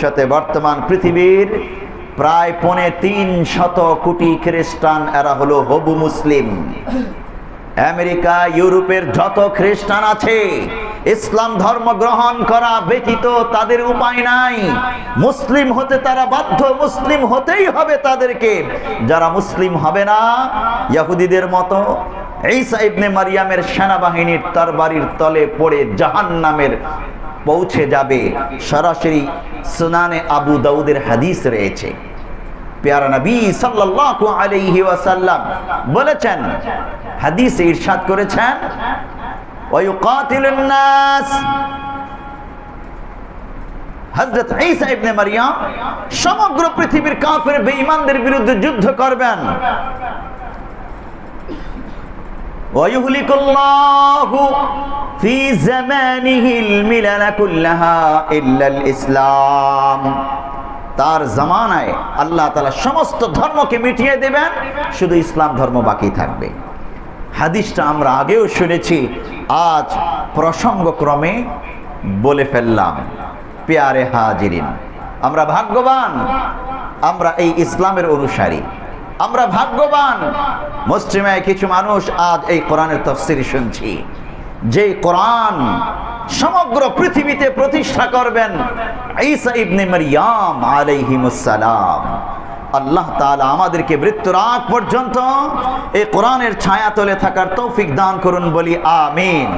ভবিষ্যতে বর্তমান পৃথিবীর প্রায় পৌনে তিন শত কোটি খ্রিস্টান, এরা হলো হবু মুসলিম। আমেরিকা, ইউরোপের যত খ্রিস্টান আছে, ইসলাম ধর্ম গ্রহণ করা ব্যতীত তাদের উপায় নাই। মুসলিম হতে তারা বাধ্য, মুসলিম হতেই হবে তাদেরকে। যারা মুসলিম হবে না ইয়াহুদিদের মতো ঈসা ইবনে মারিয়ামের সেনাবাহিনীর তার বাড়ির তলে পড়ে জাহান্নামের পৌঁছে যাবে। সরাসরি সুনানে আবু দাউদের হাদিস রয়েছে। পেয়ারা নবী সাল্লাল্লাহু আলাইহি ওয়াসাল্লাম বলেছেন, হাদিসে ইরশাদ করেছেন ওয়ায়ুকাতিলুন নাস হযরত ঈসা ইবনে মারইয়াম সমগ্র পৃথিবীর কাফের বেঈমানদের বিরুদ্ধে যুদ্ধ করবেন। ওয়ায়ুহলিকুল্লাহু في زمانه الملل كلها إلا الإسلام তার জামানায় আল্লাহ তালা সমস্ত ধর্মকে মিটিয়ে দেবেন শুধু ইসলাম ধর্ম বাকি থাকবে হাদিসটা আমরা আগেও শুনেছি আজ প্রসঙ্গক্রমে বলে ফেললাম পেয়ারে হাজিরিন আমরা ভাগ্যবান আমরা এই ইসলামের অনুসারী আমরা ভাগ্যবান মুসলিমায় কিছু মানুষ আজ এই কোরআনের তফসির শুনছি যে কোরআন সমগ্র পৃথিবীতে প্রতিষ্ঠা করবেন আল্লাহ তাআলা আমাদেরকে মৃত্যুর আগ পর্যন্ত এই কোরআনের ছায়া তলে থাকার তৌফিক দান করুন বলি আমিন।